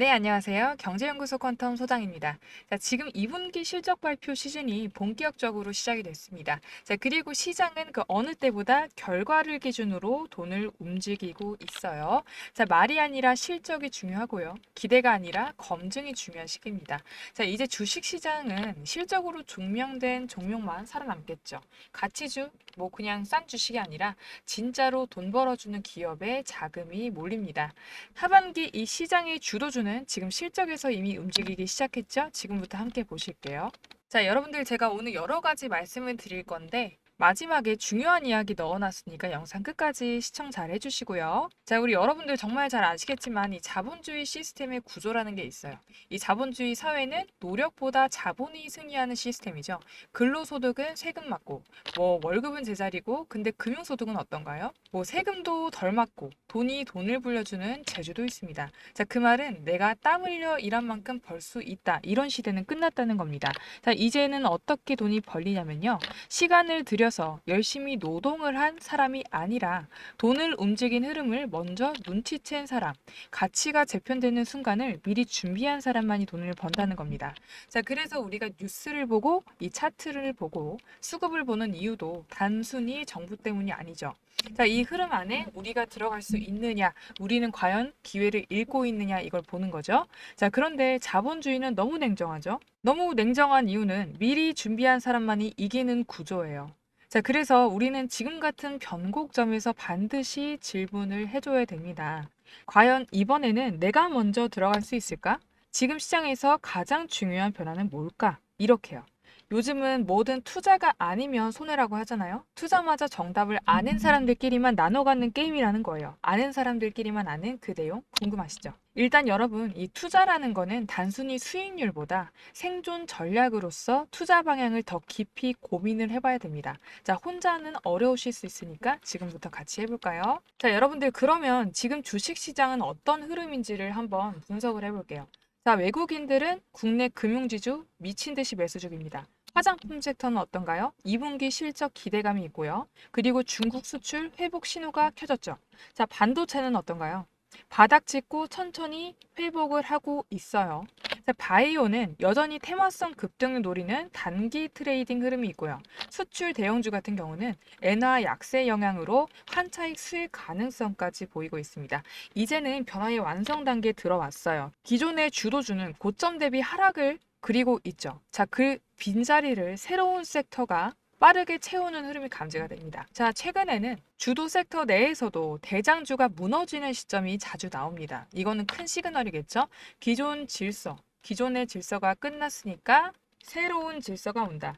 네, 안녕하세요. 경제연구소 퀀텀 소장입니다. 자, 지금 2분기 실적 발표 시즌이 본격적으로 시작이 됐습니다. 자, 그리고 시장은 그 어느 때보다 결과를 기준으로 돈을 움직이고 있어요. 자, 말이 아니라 실적이 중요하고요. 기대가 아니라 검증이 중요한 시기입니다. 자, 이제 주식 시장은 실적으로 증명된 종목만 살아남겠죠. 가치주, 뭐 그냥 싼 주식이 아니라 진짜로 돈 벌어주는 기업에 자금이 몰립니다. 하반기 이 시장의 주도주는 지금 실적에서 이미 움직이기 시작했죠? 지금부터 함께 보실게요. 자, 여러분들 제가 오늘 여러 가지 말씀을 드릴 건데 마지막에 중요한 이야기 넣어놨으니까 영상 끝까지 시청 잘 해주시고요. 자, 우리 여러분들 정말 잘 아시겠지만 이 자본주의 시스템의 구조라는 게 있어요. 이 자본주의 사회는 노력보다 자본이 승리하는 시스템이죠. 근로소득은 세금 맞고, 뭐 월급은 제자리고, 근데 금융소득은 어떤가요? 뭐 세금도 덜 맞고, 돈이 돈을 불려주는 제주도 있습니다. 자, 그 말은 내가 땀 흘려 일한 만큼 벌 수 있다. 이런 시대는 끝났다는 겁니다. 자, 이제는 어떻게 돈이 벌리냐면요. 시간을 들여 서 열심히 노동을 한 사람이 아니라 돈을 움직인 흐름을 먼저 눈치챈 사람, 가치가 재편되는 순간을 미리 준비한 사람만이 돈을 번다는 겁니다. 자, 그래서 우리가 뉴스를 보고 이 차트를 보고 수급을 보는 이유도 단순히 정부 때문이 아니죠. 자, 이 흐름 안에 우리가 들어갈 수 있느냐, 우리는 과연 기회를 읽고 있느냐 이걸 보는 거죠. 자, 그런데 자본주의는 너무 냉정하죠. 너무 냉정한 이유는 미리 준비한 사람만이 이기는 구조예요. 자, 그래서 우리는 지금 같은 변곡점에서 반드시 질문을 해줘야 됩니다. 과연 이번에는 내가 먼저 들어갈 수 있을까? 지금 시장에서 가장 중요한 변화는 뭘까? 이렇게요. 요즘은 뭐든 투자가 아니면 손해라고 하잖아요. 투자마저 정답을 아는 사람들끼리만 나눠 갖는 게임이라는 거예요. 아는 사람들끼리만 아는 그 내용 궁금하시죠? 일단 여러분, 이 투자라는 거는 단순히 수익률보다 생존 전략으로서 투자 방향을 더 깊이 고민을 해봐야 됩니다. 자, 혼자는 어려우실 수 있으니까 지금부터 같이 해볼까요? 자, 여러분들 그러면 지금 주식 시장은 어떤 흐름인지를 한번 분석을 해볼게요. 자, 외국인들은 국내 금융지주 미친 듯이 매수 중입니다. 화장품 섹터는 어떤가요? 2분기 실적 기대감이 있고요. 그리고 중국 수출 회복 신호가 켜졌죠. 자, 반도체는 어떤가요? 바닥 짚고 천천히 회복을 하고 있어요. 자, 바이오는 여전히 테마성 급등을 노리는 단기 트레이딩 흐름이 있고요. 수출 대형주 같은 경우는 엔화 약세 영향으로 환차익 수익 가능성까지 보이고 있습니다. 이제는 변화의 완성 단계에 들어왔어요. 기존의 주도주는 고점 대비 하락을 그리고 있죠. 자, 그 빈자리를 새로운 섹터가 빠르게 채우는 흐름이 감지가 됩니다. 자, 최근에는 주도 섹터 내에서도 대장주가 무너지는 시점이 자주 나옵니다. 이거는 큰 시그널이겠죠? 기존 질서, 기존의 질서가 끝났으니까 새로운 질서가 온다.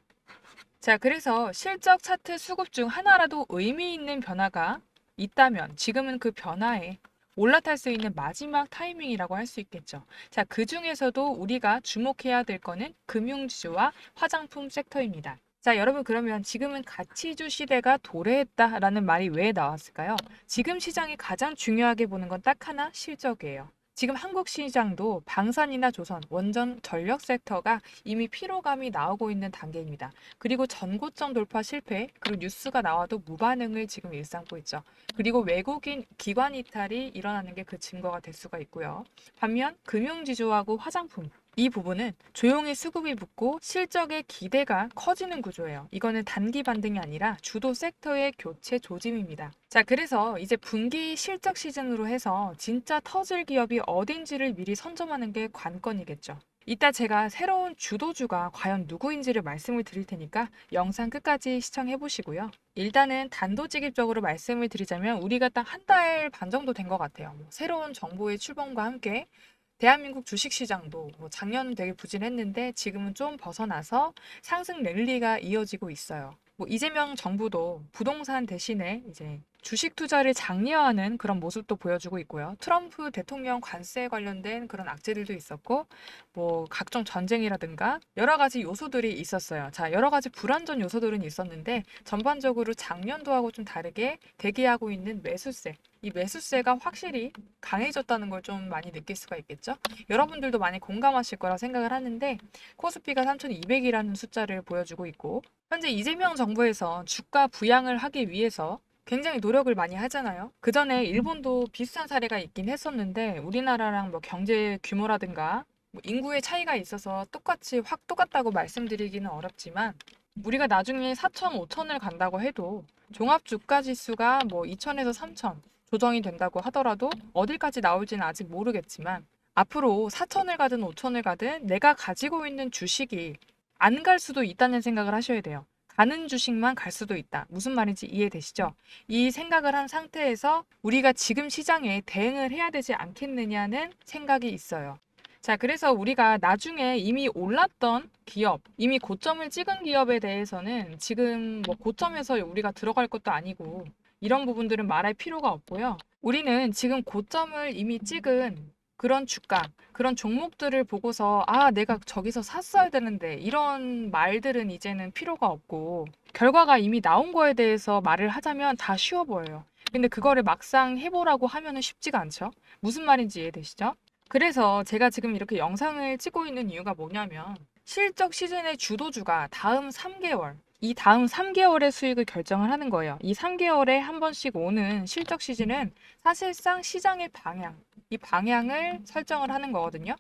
자, 그래서 실적 차트 수급 중 하나라도 의미 있는 변화가 있다면 지금은 그 변화에 올라탈 수 있는 마지막 타이밍이라고 할 수 있겠죠. 자, 그 중에서도 우리가 주목해야 될 거는 금융지주와 화장품 섹터입니다. 자, 여러분 그러면 지금은 가치주 시대가 도래했다라는 말이 왜 나왔을까요? 지금 시장이 가장 중요하게 보는 건 딱 하나 실적이에요. 지금 한국 시장도 방산이나 조선, 원전, 전력 섹터가 이미 피로감이 나오고 있는 단계입니다. 그리고 전고점 돌파 실패, 그리고 뉴스가 나와도 무반응을 지금 일삼고 있죠. 그리고 외국인 기관 이탈이 일어나는 게 그 증거가 될 수가 있고요. 반면 금융지주하고 화장품, 이 부분은 조용히 수급이 붙고 실적의 기대가 커지는 구조예요. 이거는 단기 반등이 아니라 주도 섹터의 교체 조짐입니다. 자, 그래서 이제 분기 실적 시즌으로 해서 진짜 터질 기업이 어딘지를 미리 선점하는 게 관건이겠죠. 이따 제가 새로운 주도주가 과연 누구인지를 말씀을 드릴 테니까 영상 끝까지 시청해 보시고요. 일단은 단도직입적으로 말씀을 드리자면 우리가 딱 한 달 반 정도 된 것 같아요. 뭐 새로운 정보의 출범과 함께 대한민국 주식시장도 뭐 작년은 되게 부진했는데 지금은 좀 벗어나서 상승 랠리가 이어지고 있어요. 뭐 이재명 정부도 부동산 대신에 이제 주식 투자를 장려하는 그런 모습도 보여주고 있고요. 트럼프 대통령 관세에 관련된 그런 악재들도 있었고, 뭐 각종 전쟁이라든가 여러 가지 요소들이 있었어요. 자, 여러 가지 불안전 요소들은 있었는데 전반적으로 작년도하고 좀 다르게 대기하고 있는 매수세. 이 매수세가 확실히 강해졌다는 걸 좀 많이 느낄 수가 있겠죠? 여러분들도 많이 공감하실 거라 생각을 하는데 코스피가 3,200이라는 숫자를 보여주고 있고 현재 이재명 정부에서 주가 부양을 하기 위해서 굉장히 노력을 많이 하잖아요. 그 전에 일본도 비슷한 사례가 있긴 했었는데 우리나라랑 뭐 경제 규모라든가 뭐 인구의 차이가 있어서 똑같이 확 똑같다고 말씀드리기는 어렵지만 우리가 나중에 4천, 5천을 간다고 해도 종합 주가 지수가 뭐 2천에서 3천 조정이 된다고 하더라도 어딜까지 나올지는 아직 모르겠지만 앞으로 4천을 가든 5천을 가든 내가 가지고 있는 주식이 안 갈 수도 있다는 생각을 하셔야 돼요. 가는 주식만 갈 수도 있다. 무슨 말인지 이해되시죠? 이 생각을 한 상태에서 우리가 지금 시장에 대응을 해야 되지 않겠느냐는 생각이 있어요. 자, 그래서 우리가 나중에 이미 올랐던 기업, 이미 고점을 찍은 기업에 대해서는 지금 뭐 고점에서 우리가 들어갈 것도 아니고 이런 부분들은 말할 필요가 없고요. 우리는 지금 고점을 이미 찍은 그런 주가, 그런 종목들을 보고서 아, 내가 저기서 샀어야 되는데 이런 말들은 이제는 필요가 없고 결과가 이미 나온 거에 대해서 말을 하자면 다 쉬워 보여요. 근데 그거를 막상 해보라고 하면은 쉽지가 않죠. 무슨 말인지 이해되시죠? 그래서 제가 지금 이렇게 영상을 찍고 있는 이유가 뭐냐면 실적 시즌의 주도주가 다음 3개월, 이 다음 3개월의 수익을 결정을 하는 거예요. 이 3개월에 한 번씩 오는 실적 시즌은 사실상 시장의 방향, 이 방향을 설정을 하는 거거든요.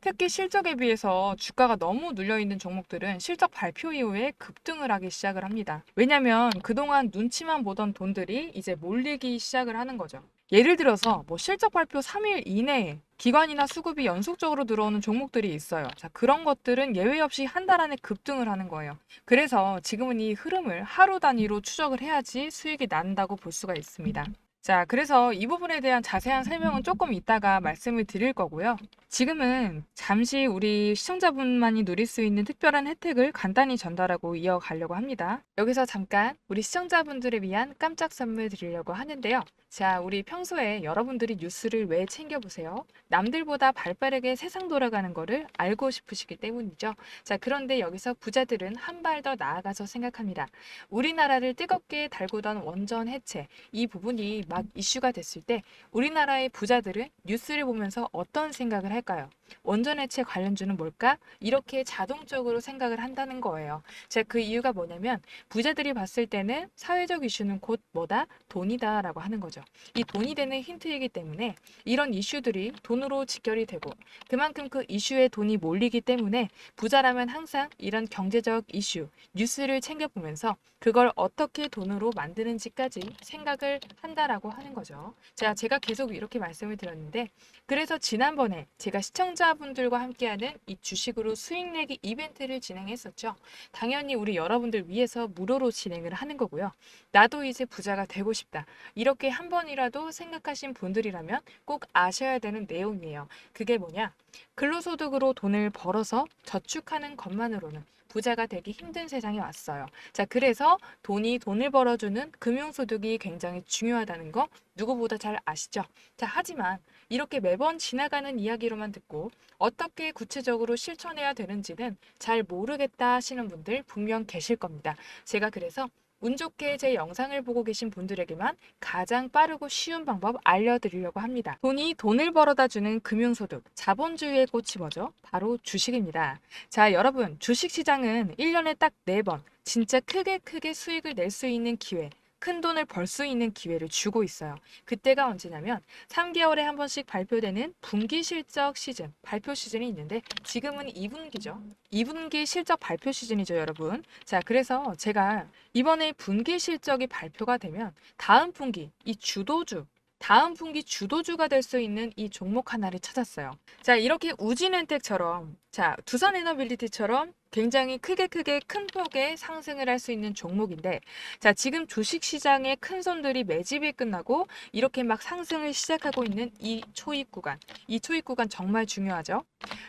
특히 실적에 비해서 주가가 너무 눌려 있는 종목들은 실적 발표 이후에 급등을 하기 시작을 합니다. 왜냐면 그동안 눈치만 보던 돈들이 이제 몰리기 시작을 하는 거죠. 예를 들어서 뭐 실적 발표 3일 이내에 기관이나 수급이 연속적으로 들어오는 종목들이 있어요. 자, 그런 것들은 예외 없이 한 달 안에 급등을 하는 거예요. 그래서 지금은 이 흐름을 하루 단위로 추적을 해야지 수익이 난다고 볼 수가 있습니다. 자, 그래서 이 부분에 대한 자세한 설명은 조금 이따가 말씀을 드릴 거고요. 지금은 잠시 우리 시청자분만이 누릴 수 있는 특별한 혜택을 간단히 전달하고 이어가려고 합니다. 여기서 잠깐 우리 시청자분들을 위한 깜짝 선물 드리려고 하는데요. 자, 우리 평소에 여러분들이 뉴스를 왜 챙겨보세요? 남들보다 발 빠르게 세상 돌아가는 거를 알고 싶으시기 때문이죠. 자, 그런데 여기서 부자들은 한 발 더 나아가서 생각합니다. 우리나라를 뜨겁게 달구던 원전 해체, 이 부분이 막 이슈가 됐을 때 우리나라의 부자들은 뉴스를 보면서 어떤 생각을 할까요? 원전 해체 관련주는 뭘까? 이렇게 자동적으로 생각을 한다는 거예요. 자, 그 이유가 뭐냐면 부자들이 봤을 때는 사회적 이슈는 곧 뭐다? 돈이다라고 하는 거죠. 이 돈이 되는 힌트이기 때문에 이런 이슈들이 돈으로 직결이 되고 그만큼 그 이슈에 돈이 몰리기 때문에 부자라면 항상 이런 경제적 이슈, 뉴스를 챙겨보면서 그걸 어떻게 돈으로 만드는지까지 생각을 한다라고 하는 거죠. 자, 제가 계속 이렇게 말씀을 드렸는데 그래서 지난번에 제가 시청자 분들과 함께하는 이 주식으로 수익 내기 이벤트를 진행했었죠. 당연히 우리 여러분들 위해서 무료로 진행을 하는 거고요. 나도 이제 부자가 되고 싶다. 이렇게 한 번이라도 생각하신 분들이라면 꼭 아셔야 되는 내용이에요. 그게 뭐냐? 근로소득으로 돈을 벌어서 저축하는 것만으로는 부자가 되기 힘든 세상이 왔어요. 자, 그래서 돈이 돈을 벌어주는 금융소득이 굉장히 중요하다는 거 누구보다 잘 아시죠? 자, 하지만 이렇게 매번 지나가는 이야기로만 듣고 어떻게 구체적으로 실천해야 되는지는 잘 모르겠다 하시는 분들 분명 계실 겁니다. 제가 그래서 운 좋게 제 영상을 보고 계신 분들에게만 가장 빠르고 쉬운 방법 알려드리려고 합니다. 돈이 돈을 벌어다 주는 금융소득, 자본주의의 꽃이 뭐죠? 바로 주식입니다. 자, 여러분, 주식시장은 1년에 딱 4번, 진짜 크게 크게 수익을 낼 수 있는 기회, 큰 돈을 벌 수 있는 기회를 주고 있어요. 그때가 언제냐면 3개월에 한 번씩 발표되는 분기 실적 시즌, 발표 시즌이 있는데 지금은 2분기죠. 2분기 실적 발표 시즌이죠, 여러분. 자, 그래서 제가 이번에 분기 실적이 발표가 되면 다음 분기 이 주도주 다음 분기 주도주가 될 수 있는 이 종목 하나를 찾았어요. 자, 이렇게 우진엔텍처럼 자, 두산에너빌리티처럼 굉장히 크게 크게 큰 폭의 상승을 할 수 있는 종목인데 자, 지금 주식 시장의 큰 손들이 매집이 끝나고 이렇게 막 상승을 시작하고 있는 이 초입 구간. 이 초입 구간 정말 중요하죠.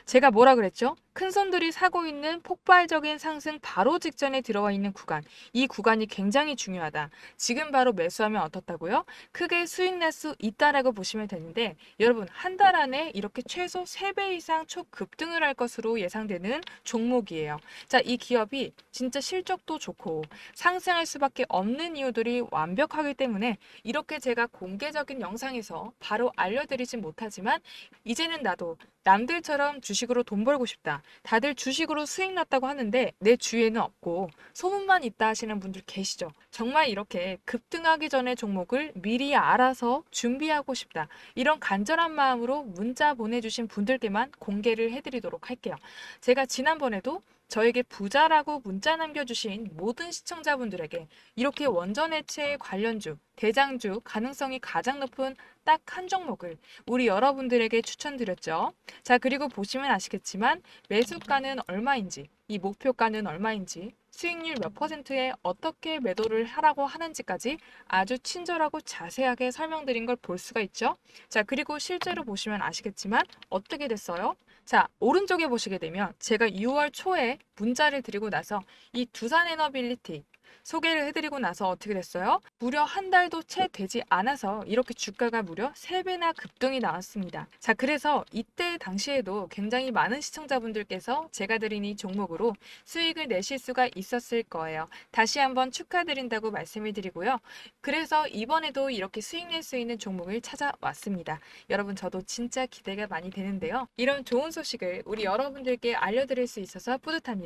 제가 뭐라 그랬죠? 큰 손들이 사고 있는 폭발적인 상승 바로 직전에 들어와 있는 구간. 이 구간이 굉장히 중요하다. 지금 바로 매수하면 어떻다고요? 크게 수익 낼수 있다라고 보시면 되는데 여러분 한 달 안에 이렇게 최소 3배 이상 초급등을 할 것으로 예상되는 종목이에요. 자, 이 기업이 진짜 실적도 좋고 상승할 수밖에 없는 이유들이 완벽하기 때문에 이렇게 제가 공개적인 영상에서 바로 알려드리진 못하지만 이제는 나도 남들처럼 주식으로 돈 벌고 싶다. 다들 주식으로 수익 났다고 하는데 내 주위에는 없고 소문만 있다 하시는 분들 계시죠. 정말 이렇게 급등하기 전에 종목을 미리 알아서 준비하고 싶다. 이런 간절한 마음으로 문자 보내주신 분들께만 공개를 해드리도록 할게요. 제가 지난번에도 저에게 부자라고 문자 남겨주신 모든 시청자분들에게 이렇게 원전해체 관련주, 대장주 가능성이 가장 높은 딱 한 종목을 우리 여러분들에게 추천드렸죠. 자, 그리고 보시면 아시겠지만 매수가는 얼마인지, 이 목표가는 얼마인지, 수익률 몇 퍼센트에 어떻게 매도를 하라고 하는지까지 아주 친절하고 자세하게 설명드린 걸 볼 수가 있죠. 자, 그리고 실제로 보시면 아시겠지만 어떻게 됐어요? 자, 오른쪽에 보시게 되면 제가 6월 초에 문자를 드리고 나서 이 두산 에너빌리티 소개를 해드리고 나서 어떻게 됐어요? 무려 한 달도 채 되지 않아서 이렇게 주가가 무려 3배나 급등이 나왔습니다. 자, 그래서 이때 당시에도 굉장히 많은 시청자분들께서 제가 드린 이 종목으로 수익을 내실 수가 있었을 거예요. 다시 한번 축하드린다고 말씀을 드리고요. 그래서 이번에도 이렇게 수익 낼 수 있는 종목을 찾아왔습니다. 여러분, 저도 진짜 기대가 많이 되는데요. 이런 좋은 소식을 우리 여러분들께 알려드릴 수 있어서 뿌듯합니다.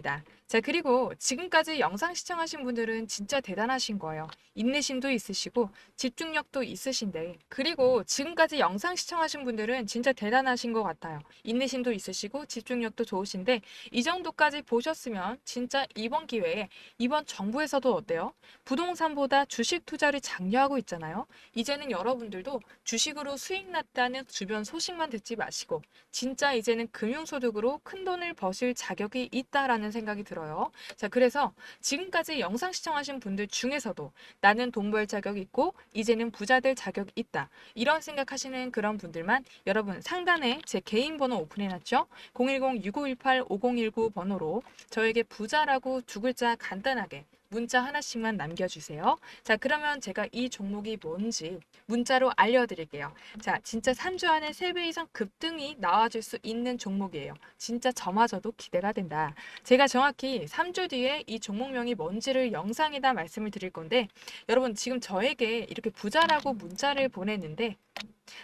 자, 그리고 지금까지 영상 시청하신 분들은 진짜 대단하신 거예요. 인내심도 있으시고 집중력도 있으신데 그리고 지금까지 영상 시청하신 분들은 진짜 대단하신 것 같아요. 인내심도 있으시고 집중력도 좋으신데 이 정도까지 보셨으면 진짜 이번 기회에 이번 정부에서도 어때요? 부동산보다 주식 투자를 장려하고 있잖아요. 이제는 여러분들도 주식으로 수익 났다는 주변 소식만 듣지 마시고 진짜 이제는 금융소득으로 큰 돈을 버실 자격이 있다라는 생각이 들어요. 자, 그래서 지금까지 영상 시청하신 분들 중에서도 나는 돈 벌 자격 있고 이제는 부자 될 자격 있다. 이런 생각하시는 그런 분들만 여러분 상단에 제 개인 번호 오픈해놨죠? 010-6518-5019 번호로 저에게 부자라고 두 글자 간단하게 문자 하나씩만 남겨주세요. 자, 그러면 제가 이 종목이 뭔지 문자로 알려드릴게요. 자, 진짜 3주 안에 3배 이상 급등이 나와줄 수 있는 종목이에요. 진짜 저마저도 기대가 된다. 제가 정확히 3주 뒤에 이 종목명이 뭔지를 영상에다 말씀을 드릴 건데, 여러분 지금 저에게 이렇게 부자라고 문자를 보냈는데,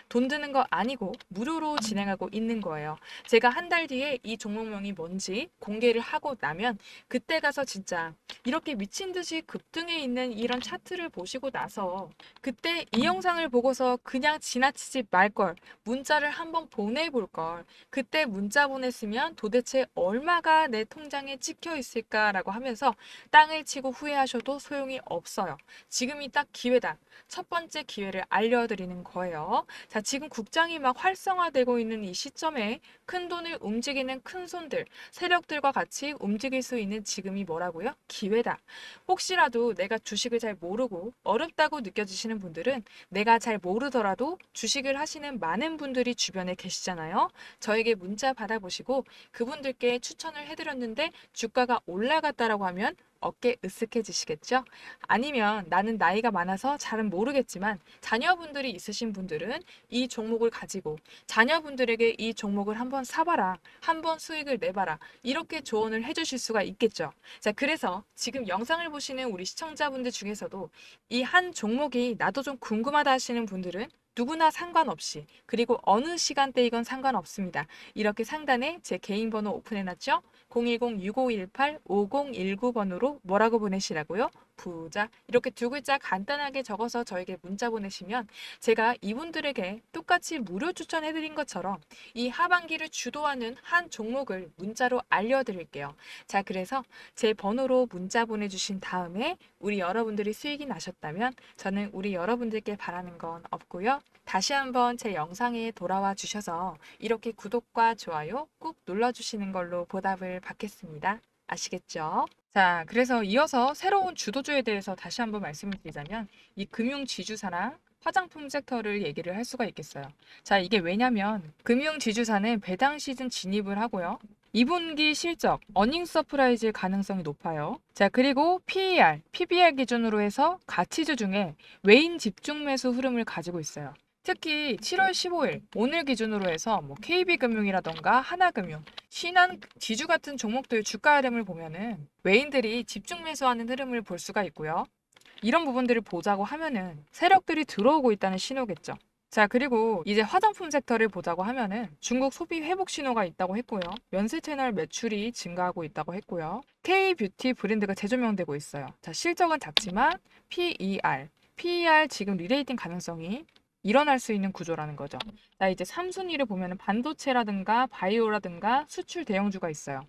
돈 드는 거 아니고 무료로 진행하고 있는 거예요. 제가 한 달 뒤에 이 종목명이 뭔지 공개를 하고 나면 그때 가서 진짜 이렇게 미친 듯이 급등해 있는 이런 차트를 보시고 나서 그때 이 영상을 보고서 그냥 지나치지 말걸 문자를 한번 보내볼 걸 그때 문자 보냈으면 도대체 얼마가 내 통장에 찍혀 있을까라고 하면서 땅을 치고 후회하셔도 소용이 없어요. 지금이 딱 기회다. 첫 번째 기회를 알려드리는 거예요. 자, 지금 국장이 막 활성화되고 있는 이 시점에 큰 돈을 움직이는 큰 손들, 세력들과 같이 움직일 수 있는 지금이 뭐라고요? 기회다. 혹시라도 내가 주식을 잘 모르고 어렵다고 느껴지시는 분들은 내가 잘 모르더라도 주식을 하시는 많은 분들이 주변에 계시잖아요. 저에게 문자 받아보시고 그분들께 추천을 해드렸는데 주가가 올라갔다라고 하면 어깨 으쓱해지시겠죠? 아니면 나는 나이가 많아서 잘은 모르겠지만 자녀분들이 있으신 분들은 이 종목을 가지고 자녀분들에게 이 종목을 한번 사봐라. 한번 수익을 내봐라. 이렇게 조언을 해주실 수가 있겠죠. 자, 그래서 지금 영상을 보시는 우리 시청자분들 중에서도 이 한 종목이 나도 좀 궁금하다 하시는 분들은 누구나 상관없이 그리고 어느 시간대이건 상관없습니다. 이렇게 상단에 제 개인 번호 오픈해놨죠? 010-6518-5019번으로 뭐라고 보내시라고요? 부자 이렇게 두 글자 간단하게 적어서 저에게 문자 보내시면 제가 이분들에게 똑같이 무료 추천해드린 것처럼 이 하반기를 주도하는 한 종목을 문자로 알려드릴게요. 자 그래서 제 번호로 문자 보내주신 다음에 우리 여러분들이 수익이 나셨다면 저는 우리 여러분들께 바라는 건 없고요. 다시 한번 제 영상에 돌아와 주셔서 이렇게 구독과 좋아요 꾹 눌러주시는 걸로 보답을 받겠습니다. 아시겠죠? 자, 그래서 이어서 새로운 주도주에 대해서 다시 한번 말씀을 드리자면 이 금융 지주사랑 화장품 섹터를 얘기를 할 수가 있겠어요. 자, 이게 왜냐면 금융 지주사는 배당 시즌 진입을 하고요. 2분기 실적, 어닝 서프라이즈일 가능성이 높아요. 자, 그리고 PER, PBR 기준으로 해서 가치주 중에 외인 집중 매수 흐름을 가지고 있어요. 특히 7월 15일 오늘 기준으로 해서 뭐 KB금융이라던가 하나금융, 신한 지주 같은 종목들 주가 흐름을 보면은 외인들이 집중 매수하는 흐름을 볼 수가 있고요. 이런 부분들을 보자고 하면은 세력들이 들어오고 있다는 신호겠죠. 자, 그리고 이제 화장품 섹터를 보자고 하면은 중국 소비 회복 신호가 있다고 했고요. 면세 채널 매출이 증가하고 있다고 했고요. K 뷰티 브랜드가 재조명되고 있어요. 자, 실적은 작지만 PER, PER 지금 리레이팅 가능성이 일어날 수 있는 구조라는 거죠. 자, 이제 3순위를 보면은 반도체라든가 바이오라든가 수출 대형주가 있어요.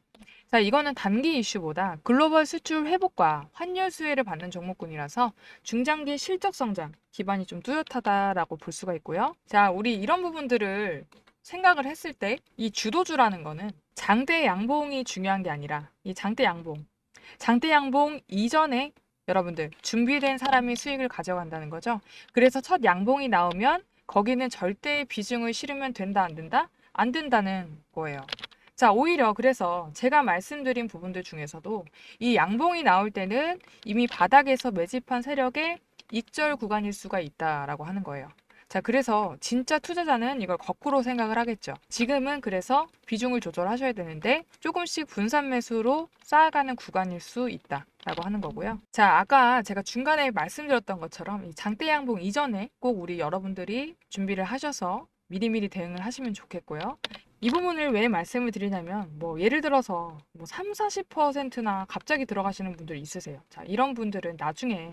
자, 이거는 단기 이슈보다 글로벌 수출 회복과 환율 수혜를 받는 종목군이라서 중장기 실적 성장 기반이 좀 뚜렷하다라고 볼 수가 있고요. 자, 우리 이런 부분들을 생각을 했을 때 이 주도주라는 거는 장대 양봉이 중요한 게 아니라 이 장대 양봉. 장대 양봉 이전에 여러분들 준비된 사람이 수익을 가져간다는 거죠. 그래서 첫 양봉이 나오면 거기는 절대 비중을 실으면 된다 안 된다? 안 된다는 거예요. 자, 오히려 그래서 제가 말씀드린 부분들 중에서도 이 양봉이 나올 때는 이미 바닥에서 매집한 세력의 익절 구간일 수가 있다라고 하는 거예요. 자, 그래서 진짜 투자자는 이걸 거꾸로 생각을 하겠죠. 지금은 그래서 비중을 조절하셔야 되는데 조금씩 분산 매수로 쌓아가는 구간일 수 있다 라고 하는 거고요. 자, 아까 제가 중간에 말씀드렸던 것처럼 이 장대 양봉 이전에 꼭 우리 여러분들이 준비를 하셔서 미리미리 대응을 하시면 좋겠고요. 이 부분을 왜 말씀을 드리냐면 뭐 예를 들어서 뭐 3, 40%나 갑자기 들어가시는 분들 있으세요. 자, 이런 분들은 나중에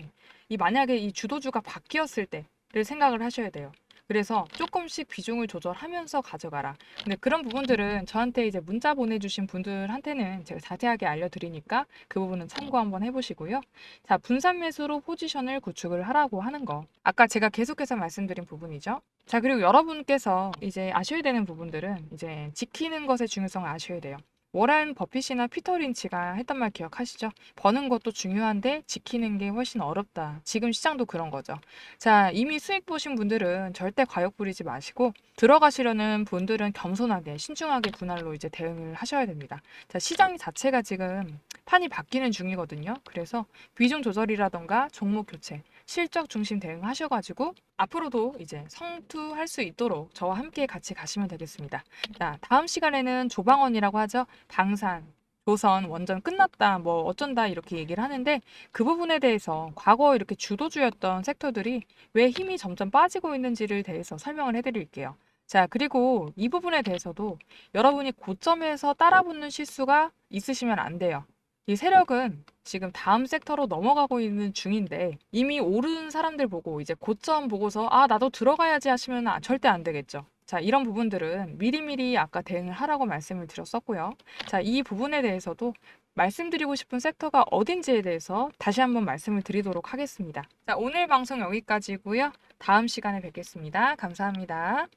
이 만약에 이 주도주가 바뀌었을 때 를 생각을 하셔야 돼요. 그래서 조금씩 비중을 조절하면서 가져가라. 근데 그런 부분들은 저한테 이제 문자 보내주신 분들한테는 제가 자세하게 알려드리니까 그 부분은 참고 한번 해보시고요. 자, 분산 매수로 포지션을 구축을 하라고 하는 거. 아까 제가 계속해서 말씀드린 부분이죠. 자, 그리고 여러분께서 이제 아셔야 되는 부분들은 이제 지키는 것의 중요성을 아셔야 돼요. 워렌 버핏이나 피터 린치가 했던 말 기억하시죠? 버는 것도 중요한데 지키는 게 훨씬 어렵다. 지금 시장도 그런 거죠. 자, 이미 수익 보신 분들은 절대 과욕 부리지 마시고 들어가시려는 분들은 겸손하게 신중하게 분할로 이제 대응을 하셔야 됩니다. 자, 시장 자체가 지금 판이 바뀌는 중이거든요. 그래서 비중 조절이라던가 종목 교체, 실적 중심 대응하셔가지고 앞으로도 이제 성투할 수 있도록 저와 함께 같이 가시면 되겠습니다. 자, 다음 시간에는 조방원이라고 하죠. 방산, 조선, 원전 끝났다, 뭐 어쩐다 이렇게 얘기를 하는데 그 부분에 대해서 과거 이렇게 주도주였던 섹터들이 왜 힘이 점점 빠지고 있는지를 대해서 설명을 해드릴게요. 자, 그리고 이 부분에 대해서도 여러분이 고점에서 따라붙는 실수가 있으시면 안 돼요. 이 세력은 지금 다음 섹터로 넘어가고 있는 중인데 이미 오른 사람들 보고 이제 고점 보고서 아, 나도 들어가야지 하시면 아, 절대 안 되겠죠. 자, 이런 부분들은 미리미리 아까 대응을 하라고 말씀을 드렸었고요. 자, 이 부분에 대해서도 말씀드리고 싶은 섹터가 어딘지에 대해서 다시 한번 말씀을 드리도록 하겠습니다. 자, 오늘 방송 여기까지고요. 다음 시간에 뵙겠습니다. 감사합니다.